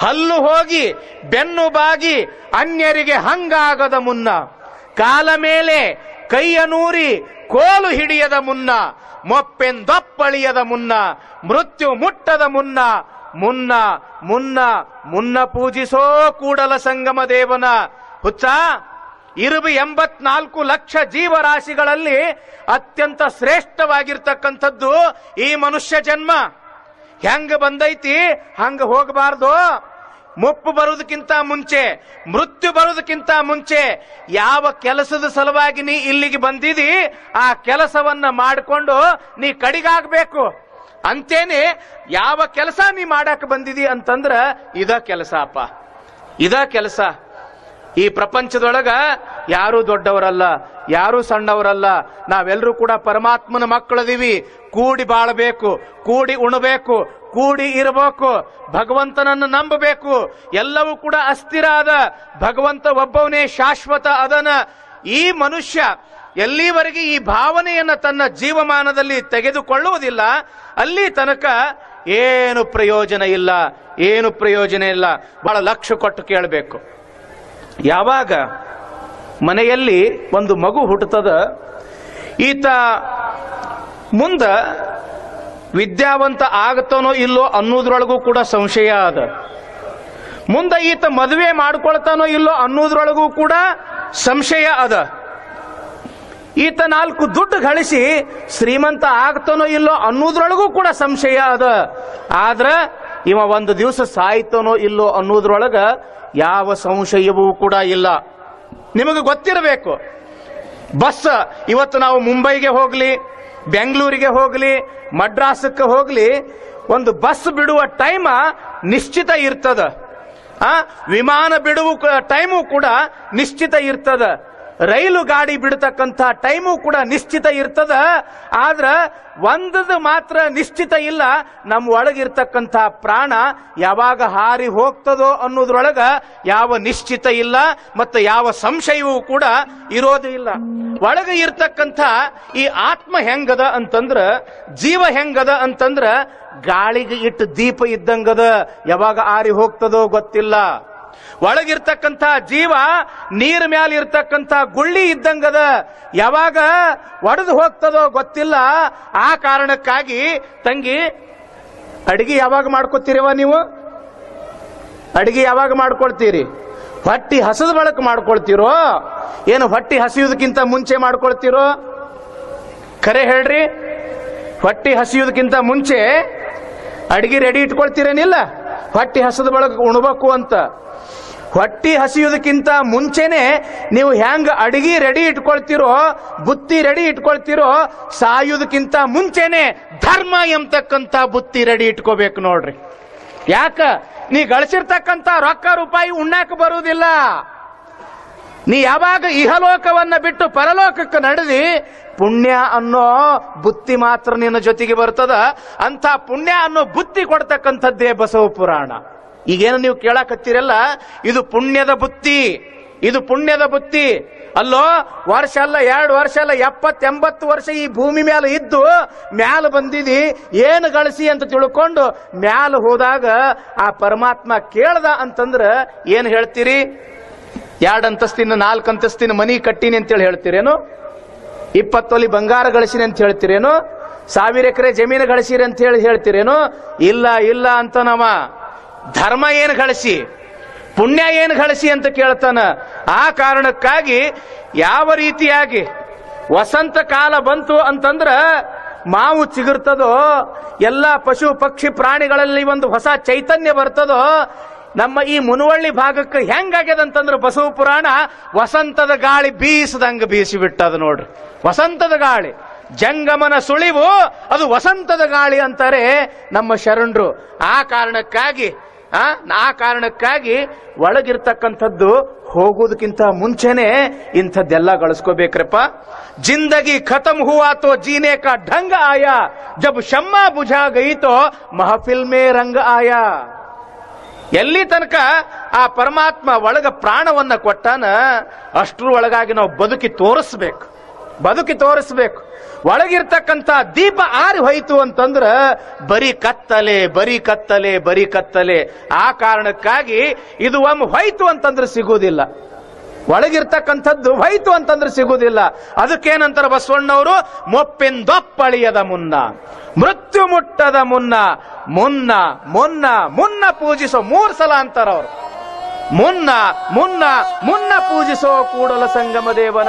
ಹಲ್ಲು ಹೋಗಿ ಬೆನ್ನು ಬಾಗಿ ಅನ್ಯರಿಗೆ ಹಂಗಾಗದ ಮುನ್ನ, ಕಾಲ ಮೇಲೆ ಕೈಯ ನೂರಿ ಕೋಲು ಹಿಡಿಯದ ಮುನ್ನ, ಮೊಪ್ಪೆಂದೊಪ್ಪಳಿಯದ ಮುನ್ನ, ಮೃತ್ಯು ಮುಟ್ಟದ ಮುನ್ನ ಮುನ್ನ ಮುನ್ನ ಮುನ್ನ ಪೂಜಿಸೋ ಕೂಡಲ ಸಂಗಮ ದೇವನ ಹುಚ್ಚ, ಇರುವಿ ಎಂಬತ್ನಾಲ್ಕು ಲಕ್ಷ ಜೀವರಾಶಿಗಳಲ್ಲಿ ಅತ್ಯಂತ ಶ್ರೇಷ್ಠವಾಗಿರ್ತಕ್ಕಂಥದ್ದು ಈ ಮನುಷ್ಯ ಜನ್ಮ. ಹೆಂಗ ಬಂದೈತಿ? ಹಂಗ ಹೋಗಬಾರ್ದು? ಮುಪ್ಪು ಬರುವುದಕ್ಕಿಂತ ಮುಂಚೆ, ಮೃತ್ಯು ಬರುವುದಕ್ಕಿಂತ ಮುಂಚೆ ಯಾವ ಕೆಲಸದ ಸಲುವಾಗಿ ನೀ ಇಲ್ಲಿಗೆ ಬಂದಿದಿ, ಆ ಕೆಲಸವನ್ನ ಮಾಡಿಕೊಂಡು ನೀ ಕಡಿಗಾಗಬೇಕು. ಅಂತೇನೆ ಯಾವ ಕೆಲಸ ನೀ ಮಾಡಕ್ಕೆ ಬಂದಿದಿ ಅಂತಂದ್ರ ಇದ ಕೆಲಸ ಅಪ್ಪ ಇದ ಕೆಲಸ. ಈ ಪ್ರಪಂಚದೊಳಗ ಯಾರು ದೊಡ್ಡವರಲ್ಲ, ಯಾರು ಸಣ್ಣವರಲ್ಲ, ನಾವೆಲ್ಲರೂ ಕೂಡ ಪರಮಾತ್ಮನ ಮಕ್ಕಳದೀವಿ. ಕೂಡಿ ಬಾಳಬೇಕು, ಕೂಡಿ ಉಣಬೇಕು ಕೂಡಿ ಇರಬೇಕು. ಭಗವಂತನನ್ನು ನಂಬಬೇಕು. ಎಲ್ಲವೂ ಕೂಡ ಅಸ್ಥಿರ ಅದ ಭಗವಂತ ಒಬ್ಬವನೇ ಶಾಶ್ವತ ಅದನ. ಈ ಮನುಷ್ಯ ಎಲ್ಲಿವರೆಗೆ ಈ ಭಾವನೆಯನ್ನ ತನ್ನ ಜೀವಮಾನದಲ್ಲಿ ತೆಗೆದುಕೊಳ್ಳುವುದಿಲ್ಲ, ಅಲ್ಲಿ ತನಕ ಏನು ಪ್ರಯೋಜನ ಇಲ್ಲ, ಏನು ಪ್ರಯೋಜನ ಇಲ್ಲ. ಬಹಳ ಲಕ್ಷ್ಯ ಕೊಟ್ಟು ಕೇಳಬೇಕು. ಯಾವಾಗ ಮನೆಯಲ್ಲಿ ಒಂದು ಮಗು ಹುಟ್ಟುತ್ತದ, ಈತ ಮುಂದ ವಿದ್ಯಾವಂತ ಆಗತಾನೋ ಇಲ್ಲೋ ಅನ್ನೋದ್ರೊಳಗೂ ಕೂಡ ಸಂಶಯ ಅದ. ಮುಂದೆ ಈತ ಮದುವೆ ಮಾಡ್ಕೊಳ್ತಾನೋ ಇಲ್ಲೋ ಅನ್ನೋದ್ರೊಳಗೂ ಕೂಡ ಸಂಶಯ ಅದ. ಈತ ನಾಲ್ಕು ದುಡ್ಡು ಗಳಿಸಿ ಶ್ರೀಮಂತ ಆಗ್ತಾನೋ ಇಲ್ಲೋ ಅನ್ನೋದ್ರೊಳಗೂ ಕೂಡ ಸಂಶಯ ಅದ. ಆದ್ರ ಇವ ಒಂದು ದಿವಸ ಸಾಯ್ತಾನೋ ಇಲ್ಲೋ ಅನ್ನೋದ್ರೊಳಗ ಯಾವ ಸಂಶಯವೂ ಕೂಡ ಇಲ್ಲ. ನಿಮಗೆ ಗೊತ್ತಿರಬೇಕು. ಬಸ್, ಇವತ್ತು ನಾವು ಮುಂಬೈಗೆ ಹೋಗ್ಲಿ ಬೆಂಗಳೂರಿಗೆ ಹೋಗಲಿ ಮಡ್ರಾಸಕ್ಕೆ ಹೋಗಲಿ, ಒಂದು ಬಸ್ ಬಿಡುವ ಟೈಮ ನಿಶ್ಚಿತ ಇರ್ತದ. ಆ, ವಿಮಾನ ಬಿಡುವ ಟೈಮು ಕೂಡ ನಿಶ್ಚಿತ ಇರ್ತದ. ರೈಲು ಗಾಡಿ ಬಿಡತಕ್ಕಂಥ ಟೈಮು ಕೂಡ ನಿಶ್ಚಿತ ಇರ್ತದ, ಆದ್ರ ಒಂದದು ಮಾತ್ರ ನಿಶ್ಚಿತ ಇಲ್ಲ, ನಮ್ಮ ಒಳಗಿರ್ತಕ್ಕಂಥ ಪ್ರಾಣ ಯಾವಾಗ ಹಾರಿ ಹೋಗ್ತದೋ ಅನ್ನೋದ್ರೊಳಗ ಯಾವ ನಿಶ್ಚಿತ ಇಲ್ಲ, ಮತ್ತು ಯಾವ ಸಂಶಯವೂ ಕೂಡ ಇರೋದು ಇಲ್ಲ. ಒಳಗೆ ಇರ್ತಕ್ಕಂಥ ಈ ಆತ್ಮ ಹೆಂಗದ ಅಂತಂದ್ರ, ಜೀವ ಹೆಂಗದ ಅಂತಂದ್ರ, ಗಾಳಿಗೆ ಇಟ್ಟು ದೀಪ ಇದ್ದಂಗದ ಯಾವಾಗ ಆರಿ ಹೋಗ್ತದೋ ಗೊತ್ತಿಲ್ಲ. ಒಳಗಿರ್ತಕ್ಕಂಥ ಜೀವ ನೀರ್ ಮ್ಯಾಲ ಇರ್ತಕ್ಕಂಥ ಗುಳ್ಳಿ ಇದ್ದಂಗದ ಯಾವಾಗ ಒಡೆದು ಹೋಗ್ತದೋ ಗೊತ್ತಿಲ್ಲ. ಆ ಕಾರಣಕ್ಕಾಗಿ ತಂಗಿ, ಅಡಿಗೆ ಯಾವಾಗ ಮಾಡ್ಕೋತೀರವ ನೀವು? ಅಡಿಗೆ ಯಾವಾಗ ಮಾಡ್ಕೊಳ್ತೀರಿ? ಹೊಟ್ಟಿ ಹಸದ ಬಳಕ ಮಾಡ್ಕೊಳ್ತೀರೋ? ಏನು ಹೊಟ್ಟಿ ಹಸಿಯೋದಕ್ಕಿಂತ ಮುಂಚೆ ಮಾಡ್ಕೊಳ್ತೀರೋ? ಖರೆ ಹೇಳ್ರಿ. ಹೊಟ್ಟಿ ಹಸಿಯೋದಕ್ಕಿಂತ ಮುಂಚೆ ಅಡಿಗೆ ರೆಡಿ ಇಟ್ಕೊಳ್ತೀರೇನಿಲ್ಲ? ಹೊಟ್ಟಿ ಹಸದ ಬಳಕ ಉಣಬೇಕು ಅಂತ. ಹೊಟ್ಟಿ ಹಸಿಯೋದಕ್ಕಿಂತ ಮುಂಚೆನೆ ನೀವು ಹೆಂಗ್ ಅಡಿಗೆ ರೆಡಿ ಇಟ್ಕೊಳ್ತಿರೋ, ಬುತ್ತಿ ರೆಡಿ ಇಟ್ಕೊಳ್ತಿರೋ ಸಾಯೋದಕ್ಕಿಂತ ಮುಂಚೆನೆ ಧರ್ಮ ಎಂಬತಕ್ಕಂತ ಬುತ್ತಿ ರೆಡಿ ಇಟ್ಕೋಬೇಕು ನೋಡ್ರಿ. ಯಾಕ? ನೀ ಗಳಿಸಿರ್ತಕ್ಕಂಥ ರೊಕ್ಕ ರೂಪಾಯಿ ಉಣ್ಣಾಕ ಬರುವುದಿಲ್ಲ. ನೀ ಯಾವಾಗ ಇಹಲೋಕವನ್ನ ಬಿಟ್ಟು ಪರಲೋಕಕ್ಕೆ ನಡೆದಿ, ಪುಣ್ಯ ಅನ್ನೋ ಬುತ್ತಿ ಮಾತ್ರ ನಿನ್ನ ಜೊತೆಗೆ ಬರ್ತದ ಅಂತ ಪುಣ್ಯ ಅನ್ನೋ ಬುತ್ತಿ ಕೊಡ್ತಕ್ಕಂಥದ್ದೇ ಬಸವ ಪುರಾಣ. ಈಗೇನು ನೀವು ಕೇಳಕತ್ತೀರಲ್ಲ, ಇದು ಪುಣ್ಯದ ಬುತ್ತಿ ಇದು ಪುಣ್ಯದ ಬುತ್ತಿ ಅಲ್ಲೋ, ವರ್ಷ ಅಲ್ಲ, ಎರಡು ವರ್ಷ ಅಲ್ಲ, ಎಪ್ಪತ್ತೆಂಬತ್ತು ವರ್ಷ ಈ ಭೂಮಿ ಮೇಲೆ ಇದ್ದು, ಮ್ಯಾಲ ಬಂದಿದಿ, ಏನು ಗಳಿಸಿ ಅಂತ ತಿಳ್ಕೊಂಡು ಮ್ಯಾಲ ಹೋದಾಗ ಆ ಪರಮಾತ್ಮ ಕೇಳ್ದ ಅಂತಂದ್ರ ಏನು ಹೇಳ್ತೀರಿ? ಎರಡು ಅಂತಸ್ತಿನ, ನಾಲ್ಕು ಅಂತಸ್ತಿನ ಮನಿ ಕಟ್ಟಿನಿ ಅಂತೇಳಿ ಹೇಳ್ತೀರೇನು? ಇಪ್ಪತ್ತೊಲಿ ಬಂಗಾರ ಗಳಿಸಿನಿ ಅಂತ ಹೇಳ್ತೀರೇನು? ಸಾವಿರ ಎಕರೆ ಜಮೀನು ಗಳಿಸಿರಿ ಅಂತ ಹೇಳಿ ಹೇಳ್ತೀರೇನು? ಇಲ್ಲ ಇಲ್ಲ ಅಂತ ನಮ್ಮ ಧರ್ಮ ಏನು ಗಳಿಸಿ? ಪುಣ್ಯ ಏನು ಗಳಿಸಿ ಅಂತ ಕೇಳ್ತಾನ. ಆ ಕಾರಣಕ್ಕಾಗಿ ಯಾವ ರೀತಿಯಾಗಿ ವಸಂತ ಕಾಲ ಬಂತು ಅಂತಂದ್ರ ಮಾವು ಚಿಗುರ್ತದೋ, ಎಲ್ಲ ಪಶು ಪಕ್ಷಿ ಪ್ರಾಣಿಗಳಲ್ಲಿ ಒಂದು ಹೊಸ ಚೈತನ್ಯ ಬರ್ತದೋ ನಮ್ಮ ಈ ಮುನವಳ್ಳಿ ಭಾಗಕ್ಕೆ ಹೆಂಗಾಗ್ಯದ ಅಂತಂದ್ರೆ ಬಸವ ಪುರಾಣ, ವಸಂತದ ಗಾಳಿ ಬೀಸದಂಗೆ ಬೀಸಿಬಿಟ್ಟದ ನೋಡ್ರಿ. ವಸಂತದ ಗಾಳಿ, ಜಂಗಮನ ಸುಳಿವು, ಅದು ವಸಂತದ ಗಾಳಿ ಅಂತಾರೆ ನಮ್ಮ ಶರಣರು. ಆ ಕಾರಣಕ್ಕಾಗಿ, ಆ ಆ ಕಾರಣಕ್ಕಾಗಿ ಒಳಗಿರ್ತಕ್ಕಂಥದ್ದು ಹೋಗೋದಕ್ಕಿಂತ ಮುಂಚೆನೆ ಇಂಥದ್ದೆಲ್ಲ ಗಳಿಸ್ಕೋಬೇಕ್ರಪ್ಪ. ಜಿಂದಗಿ ಖತಮ್ ಹೂವಾತೋ ತೋ ಢಂಗ ಕಾ ಆಯಾ, ಜಬ್ ಶಮ್ಮ ಭುಜ ಗೈತೋ ಮಹಫಿಲ್ಮೇ ರಂಗ ಆಯಾ. ಎಲ್ಲಿ ತನಕ ಆ ಪರಮಾತ್ಮ ಒಳಗ ಪ್ರಾಣವನ್ನ ಕೊಟ್ಟಾನ, ಅಷ್ಟ್ರ ಒಳಗಾಗಿ ನಾವು ಬದುಕಿ ತೋರಿಸ್ಬೇಕು. ಬದುಕಿ ತೋರಿಸ್ಬೇಕು. ಒಳಗಿರ್ತಕ್ಕಂಥ ದೀಪ ಆರಿ ಹೋಯ್ತು ಅಂತಂದ್ರ ಬರೀ ಕತ್ತಲೆ ಬರೀ ಕತ್ತಲೆ ಬರೀ ಕತ್ತಲೆ. ಆ ಕಾರಣಕ್ಕಾಗಿ ಇದು ಒಮ್ಮೆ ಹೋಯ್ತು ಅಂತಂದ್ರೆ ಸಿಗುವುದಿಲ್ಲ. ಒಳಗಿರ್ತಕ್ಕಂಥದ್ದು ಹೋಯ್ತು ಅಂತಂದ್ರೆ ಸಿಗುವುದಿಲ್ಲ ಅದಕ್ಕೇನಂತಾರೆ ಬಸವಣ್ಣವರು? ಮೊಪ್ಪಿಂದೊಪ್ಪಳಿಯದ ಮುನ್ನ. ಮೃತ್ಯು ಮುಟ್ಟದ ಮುನ್ನ. ಮುನ್ನ ಮುನ್ನ ಮುನ್ನ ಪೂಜಿಸೋ ಮೂರು ಸಲ ಅಂತಾರ ಅವ್ರು ಮುನ್ನ ಮುನ್ನ ಮುನ್ನ ಪೂಜಿಸೋ ಕೂಡಲ ಸಂಗಮ ದೇವನ.